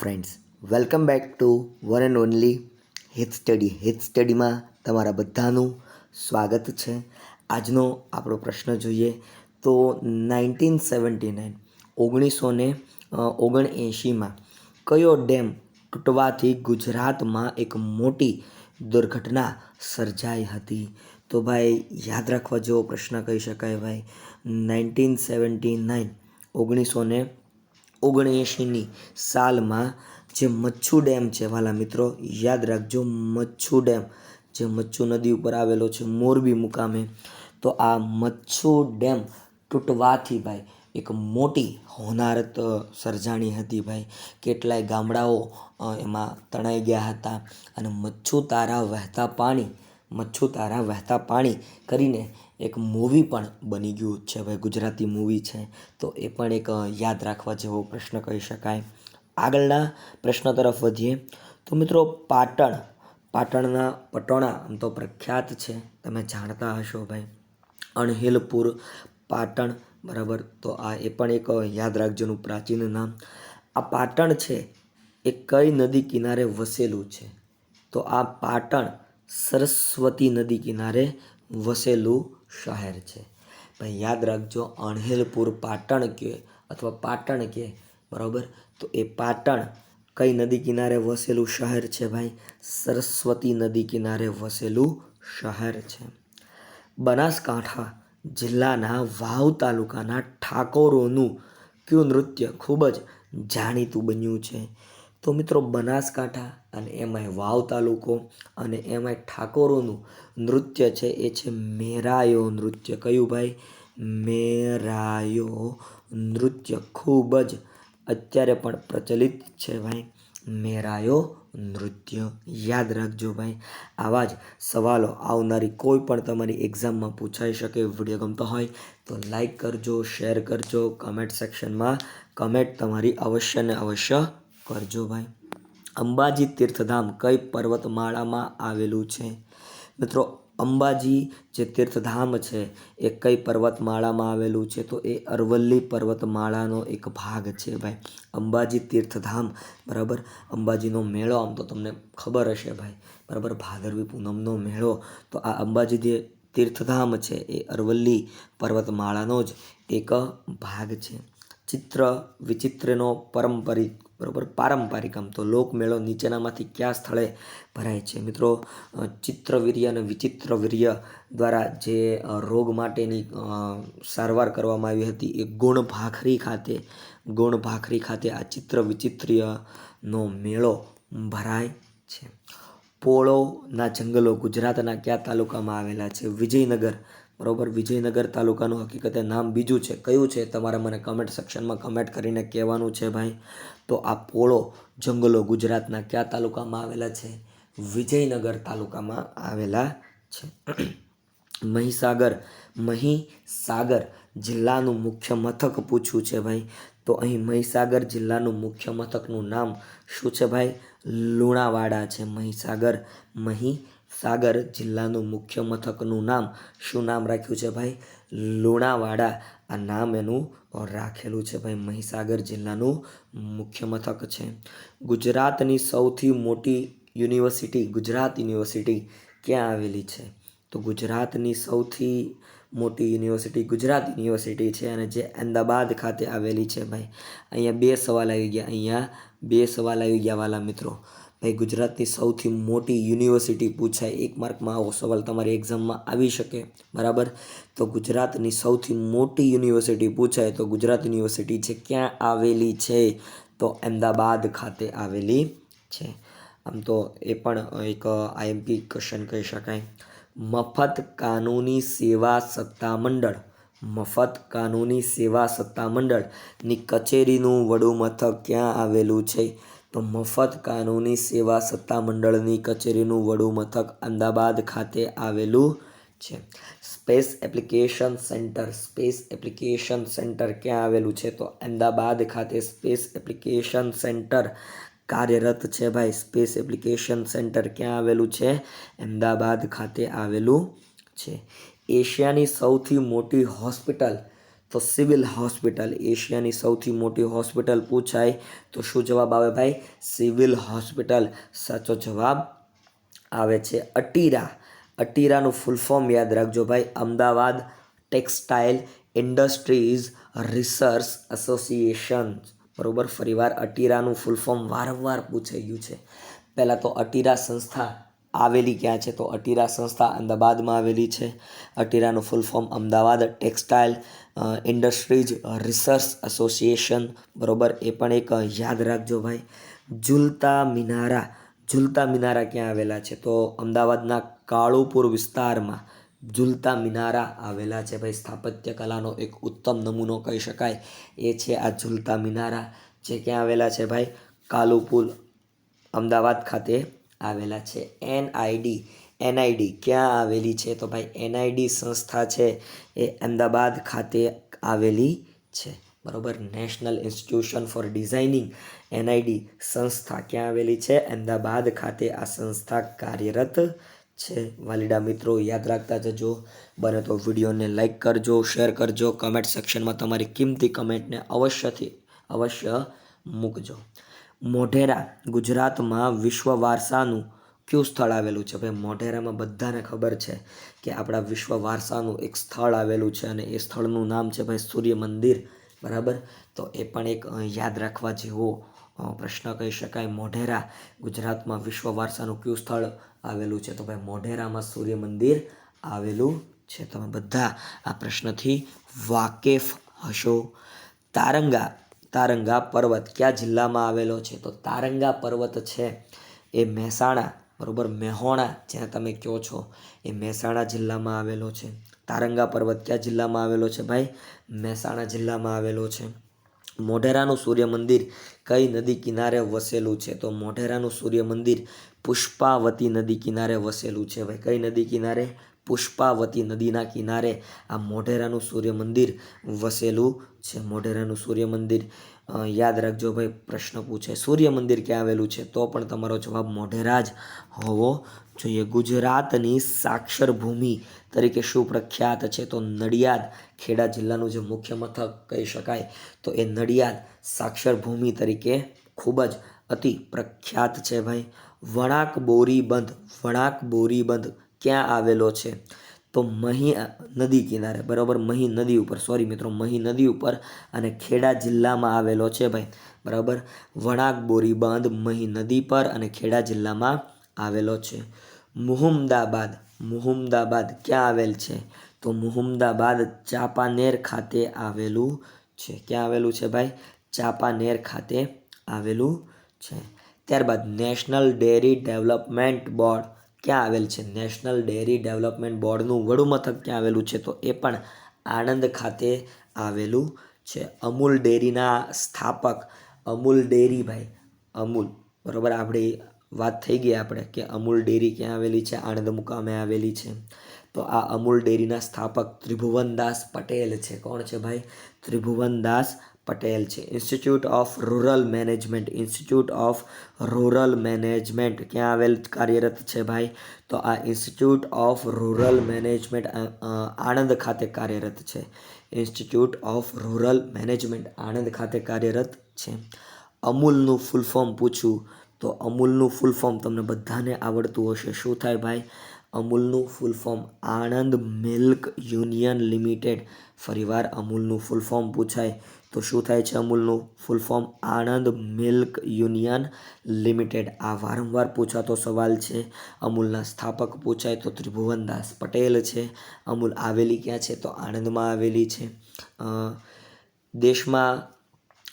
Friends welcome back to one and only હેથ study હેથ સ્ટડીમાં તમારા બધાનું સ્વાગત છે. આજનો આપણો પ્રશ્ન જોઈએ તો નાઇન્ટીન સેવન્ટી નાઇન ઓગણીસો ને ઓગણએંશીમાં કયો ડેમ તૂટવાથી ગુજરાતમાં એક મોટી દુર્ઘટના સર્જાઈ હતી? તો ભાઈ, યાદ રાખવા જેવો પ્રશ્ન કહી શકાય ભાઈ. નાઇન્ટીન સેવન્ટી નાઇન ઓગણીસો ને ઓગણએંશીની સાલમાં જે મચ્છુ ડેમ છે, વાલા મિત્રો, યાદ રાખજો મચ્છુ ડેમ. જે મચ્છુ નદી ઉપર આવેલો છે, મોરબી મુકામે. તો આ મચ્છુ ડેમ તૂટવાથી ભાઈ, એક મોટી હોનારત સર્જાણી હતી ભાઈ. કેટલાય ગામડાઓ એમાં તણાઈ ગયા હતા અને મચ્છુ તારા વહેતા પાણી, મચ્છુ તારા વહેતા પાણી કરીને એક મૂવી પણ બની ગયું છે ભાઈ, ગુજરાતી મૂવી છે. તો એ પણ એક યાદ રાખવા જેવો પ્રશ્ન કહી શકાય. આગળના પ્રશ્ન તરફ વધીએ. તો મિત્રો, પાટણ, પાટણના પટોળા આમ તો પ્રખ્યાત છે. તમે જાણતા હશો ભાઈ. અણહિલપુર, પાટણ, બરાબર? તો આ એ પણ એક યાદ રાખજોનું પ્રાચીન નામ. આ પાટણ છે એ કઈ નદી કિનારે વસેલું છે? તો આ પાટણ સરસ્વતી નદી કિનારે વસેલું શહેર છે. ભાઈ, યાદ રાખજો, અણહેલપુર પાટણ કે અથવા પાટણ કે, બરાબર? તો એ પાટણ કઈ નદી કિનારે વસેલું શહેર છે ભાઈ? સરસ્વતી નદી કિનારે વસેલું શહેર છે. બનાસકાંઠા જિલ્લાના વાવ તાલુકાના ઠાકોરોનું કયું નૃત્ય ખૂબ જ જાણીતું બન્યું છે? તો મિત્રો બનાસકાંઠા અને એમાંય વાવ તાલુકો અને એમાંય ઠાકોરોનું નૃત્ય છે, એ છે મેરાયો નૃત્ય. કયું ભાઈ? મેરાયો નૃત્ય ખૂબ જ અત્યારે પણ પ્રચલિત છે ભાઈ. મેરાયો નૃત્ય. યાદ રાખજો ભાઈ, આવા જ સવાલો આવનારી કોઈ પણ તમારી એક્ઝામમાં પૂછાઈ શકે વીડિયો ગમતો હોય તો લાઈક કરજો શેર કરજો કમેન્ટ સેક્શનમાં કમેન્ટ તમારી અવશ્ય ને અવશ્ય કરજો ભાઈ. અંબાજી તીર્થધામ કઈ પર્વતમાળામાં આવેલું છે? મિત્રો, અંબાજી જે તીર્થધામ છે, એ કઈ પર્વતમાળામાં આવેલું છે? તો એ અરવલ્લી પર્વતમાળાનો એક ભાગ છે ભાઈ. અંબાજી તીર્થધામ, બરાબર? અંબાજીનો મેળો, આમ તો તમને ખબર હશે ભાઈ. બરાબર? ભાદરવી પૂનમનો મેળો. તો આ અંબાજી જે તીર્થધામ છે, એ અરવલ્લી પર્વતમાળાનો જ એક ભાગ છે. ચિત્ર વિચિત્રનો, પારંપરિક બરાબર, પારંપરિક આમ તો લોકમેળો નીચેનામાંથી કયા સ્થળે ભરાય છે? મિત્રો ચિત્રવીર્ય અને વિચિત્ર વીર્ય દ્વારા જે રોગ માટેની સારવાર કરવામાં આવી હતી એ ગુણ ભાખરી ખાતે ગુણ ભાખરી ખાતે આ ચિત્ર વિચિત્રનો મેળો ભરાય છે. પોળોના જંગલો ગુજરાતના કયા તાલુકામાં આવેલા છે? વિજયનગર બરોબર? વિજયનગર તાલુકાનું હકીકતે નામ બીજું છે. કયું છે? તમારે મને કમેન્ટ સેક્શનમાં કમેન્ટ કરીને કહેવાનું છે ભાઈ. તો આ પોળો જંગલો ગુજરાતના કયા તાલુકામાં આવેલા છે? વિજયનગર તાલુકામાં આવેલા છે. મહીસાગર. મહીસાગર જિલ્લાનું મુખ્ય મથક પૂછ્યું છે ભાઈ. તો અહીં મહીસાગર જિલ્લાનું મુખ્ય મથકનું નામ શું છે ભાઈ? લુણાવાડા છે મહીસાગર. મહીસાગર જિલ્લાનું મુખ્ય મથકનું નામ શું નામ રાખ્યું છે ભાઈ? લુણાવાડા. આ નામ એનું રાખેલું છે ભાઈ મહીસાગર જિલ્લાનું મુખ્ય મથક છે. ગુજરાતની સૌથી મોટી યુનિવર્સિટી ગુજરાત યુનિવર્સિટી ક્યાં આવેલી છે? તો ગુજરાતની સૌથી મોટી યુનિવર્સિટી ગુજરાત યુનિવર્સિટી છે અને જે અમદાવાદ ખાતે આવેલી છે ભાઈ. અહીંયા બે સવાલ આવી ગયા. અહીંયા બે સવાલ આવી ગયા વાલા મિત્રો. ભાઈ, ગુજરાતની સૌથી મોટી યુનિવર્સિટી પૂછાય, એક માર્કમાં આવો સવાલ તમારી એક્ઝામમાં આવી શકે. બરાબર? તો ગુજરાતની સૌથી મોટી યુનિવર્સિટી પૂછાય તો ગુજરાત યુનિવર્સિટી છે ક્યાં આવેલી છે? તો અમદાવાદ ખાતે આવેલી છે. આમ તો એ પણ એક આઈએમપી ક્વેશ્ચન કહી શકાય. મફત કાનૂની સેવા સત્તા મંડળ. મફત કાનૂની સેવા સત્તા મંડળની કચેરીનું વડું મથક ક્યાં આવેલું છે? તો મફત કાનૂની સેવા સત્તામંડળની કચેરીનું વડુ મથક અમદાવાદ ખાતે આવેલું છે. Space application centre, space application centre ક્યાં આવેલું છે? તો અમદાવાદ ખાતે સ્પેસ એપ્લિકેશન સેન્ટર કાર્યરત છે ભાઈ. સ્પેસ એપ્લિકેશન સેન્ટર ક્યાં આવેલું છે? અમદાવાદ ખાતે આવેલું છે. એશિયાની સૌથી મોટી હોસ્પિટલ તો સિવિલ હોસ્પિટલ, એશિયાની સૌથી મોટી હોસ્પિટલ પૂછાય તો શું જવાબ આવે ભાઈ? Civil hospital. સાચો જવાબ આવે છે અટીરા. અટીરાનું ફૂલ ફોર્મ યાદ રાખજો ભાઈ. Ahmedabad textile industries research association બરોબર? ફરીવાર અટીરાનું ફૂલ ફોર્મ વારંવાર પૂછાયું છે. પહેલાં તો અટીરા સંસ્થા આવેલી ક્યાં છે? તો અટીરા સંસ્થા અમદાવાદમાં આવેલી છે. અટીરાનું full form Ahmedabad textile industries research association બરોબર? એ પણ એક યાદ રાખજો ભાઈ. ઝુલતા મિનારા. ઝુલતા મિનારા ક્યાં આવેલા છે? તો અમદાવાદના કાળુપુર વિસ્તારમાં ઝુલતા મિનારા આવેલા છે ભાઈ. સ્થાપત્ય કલાનો એક ઉત્તમ નમૂનો કહી શકાય. એ છે આ ઝુલતા મિનારા. જે ક્યાં આવેલા છે ભાઈ? કાલુપુર, અમદાવાદ ખાતે આવેલા છે. એનઆઈડી એનઆઈડી ક્યાં આવેલી છે? તો ભાઈ, એનઆઈડી સંસ્થા છે એ અમદાવાદ ખાતે આવેલી છે. બરાબર? National institution for designing NID સંસ્થા ક્યાં આવેલી છે? અમદાવાદ ખાતે આ સંસ્થા કાર્યરત છે. વાલીડા મિત્રો, યાદ રાખતા જજો. બને તો વિડીયોને લાઇક કરજો, શેર કરજો કમેન્ટ સેક્શનમાં તમારી કિંમતી કમેન્ટને અવશ્યથી, અવશ્ય મૂકજો. મોઢેરા, ગુજરાતમાં વિશ્વ વારસાનું કયું સ્થળ આવેલું છે? ભાઈ, મોઢેરામાં બધાને ખબર છે કે આપણા વિશ્વ વારસાનું એક સ્થળ આવેલું છે અને એ સ્થળનું નામ છે ભાઈ સૂર્ય મંદિર, બરાબર? તો એ પણ એક યાદ રાખવા જેવો પ્રશ્ન કહી શકાય. મોઢેરા ગુજરાતમાં વિશ્વ વારસાનું કયું સ્થળ આવેલું છે? તો ભાઈ, મોઢેરામાં સૂર્ય મંદિર આવેલું છે. તમે બધા આ પ્રશ્નથી વાકેફ હશો. તારંગા તારંગા પર્વત કયા જિલ્લામાં આવેલો છે? તો તારંગા પર્વત છે એ મહેસાણા બરોબર, મેહોણા જ્યાં તમે કહો છો, એ મહેસાણા જિલ્લામાં આવેલો છે. તારંગા પર્વત કયા જિલ્લામાં આવેલો છે ભાઈ? મહેસાણા જિલ્લામાં આવેલો છે. મોઢેરાનું સૂર્ય મંદિર કઈ નદી કિનારે વસેલું છે? તો મોઢેરાનું સૂર્ય મંદિર પુષ્પાવતી નદી કિનારે વસેલું છે ભાઈ. કઈ નદી કિનારે? પુષ્પાવતી નદીના કિનારે આ મોઢેરાનું સૂર્ય મંદિર વસેલું છે. મોઢેરાનું સૂર્ય મંદિર યાદ રાખજો ભાઈ, પ્રશ્ન પૂછે. સૂર્ય મંદિર ક્યાં આવેલું છે? તો પણ તમારો જવાબ મોઢેરા જ હોવો જોઈએ. ગુજરાતની સાક્ષર ભૂમિ તરીકે શું પ્રખ્યાત છે? તો નડિયાદ, ખેડા જિલ્લાનું જે મુખ્ય મથક કહી શકાય, તો એ નડિયાદ સાક્ષર ભૂમિ તરીકે ખૂબ જ અતિ પ્રખ્યાત છે ભાઈ. વણાક બોરીબંધ વણાક બોરીબંધ ક્યાં આવેલો છે? તો મહી નદી કિનારે, બરાબર? મહી નદી ઉપર સોરી મિત્રો, મહી નદી ઉપર અને ખેડા જિલ્લામાં આવેલો છે ભાઈ, બરાબર? વણાક બોરી બાંધ મહી નદી પર અને ખેડા જિલ્લામાં આવેલો છે. મુહમ્મદાબાદ મુહમ્મદાબાદ ક્યાં આવેલ છે? તો મુહમ્મદાબાદ ચાંપાનેર ખાતે આવેલું છે. ક્યાં આવેલું છે ભાઈ? ચાંપાનેર ખાતે આવેલું છે. ત્યારબાદ નેશનલ ડેરી ડેવલપમેન્ટ બોર્ડ ક્યાં આવેલ છે? નેશનલ ડેરી ડેવલપમેન્ટ બોર્ડનું વડું મથક ક્યાં આવેલું છે? તો એ પણ આણંદ ખાતે આવેલું છે. અમૂલ ડેરીના સ્થાપક અમૂલ ડેરીભાઈ અમૂલ. બરાબર? આપણી વાત થઈ ગઈ આપણે કે અમૂલ ડેરી ક્યાં આવેલી છે? આણંદ મુકામે આવેલી છે. તો આ અમૂલ ડેરીના સ્થાપક ત્રિભુવનદાસ પટેલ છે. કોણ છે ભાઈ? ત્રિભુવનદાસ પટેલ છે. Institute of rural management institute of rural management ક્યાં આવેલ કાર્યરત છે ભાઈ? તો આ institute of rural management Anand ખાતે કાર્યરત છે. Institute of rural management Anand ખાતે કાર્યરત છે. અમૂલનું ફૂલ ફોર્મ પૂછું તો અમૂલનું ફૂલ ફોર્મ તમને બધાને આવડતું હશે. શું થાય ભાઈ? અમૂલનું full form Anand milk union limited. ફરીવાર અમૂલનું ફૂલ ફોર્મ પૂછાય. તો શું થાય છે અમૂલનું full form Anand milk union limited? આ વારંવાર પૂછાતો સવાલ છે. અમૂલના સ્થાપક પૂછાય તો ત્રિભુવનદાસ પટેલ છે. અમૂલ આવેલી ક્યાં છે? તો આણંદમાં આવેલી છે. દેશમાં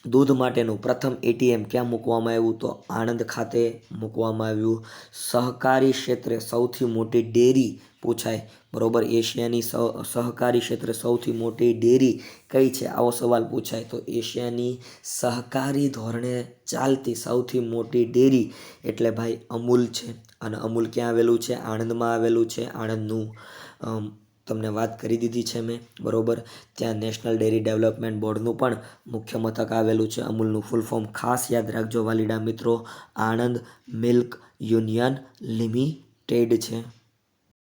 દૂધ માટેનું પ્રથમ એટીએમ ક્યાં મૂકવામાં આવ્યું? તો આણંદ ખાતે મૂકવામાં આવ્યું. સહકારી ક્ષેત્રે સૌથી મોટી ડેરી પૂછાય. બરોબર? એશિયાની સહ, સહકારી ક્ષેત્રે સૌથી મોટી ડેરી કઈ છે? આવો સવાલ પૂછાય. તો એશિયાની સહકારી ધોરણે ચાલતી સૌથી મોટી ડેરી એટલે ભાઈ અમૂલ છે. અને અમૂલ ક્યાં આવેલું છે? આણંદમાં આવેલું છે. આણંદનું તમને વાત કરી દીધી છે મેં, બરાબર? ત્યાં નેશનલ ડેરી ડેવલપમેન્ટ બોર્ડનું પણ મુખ્ય મથક આવેલું છે. અમૂલનું ફૂલ ફોર્મ ખાસ યાદ રાખજો વાલીડા મિત્રો. આણંદ મિલ્ક યુનિયન લિમિટેડ છે.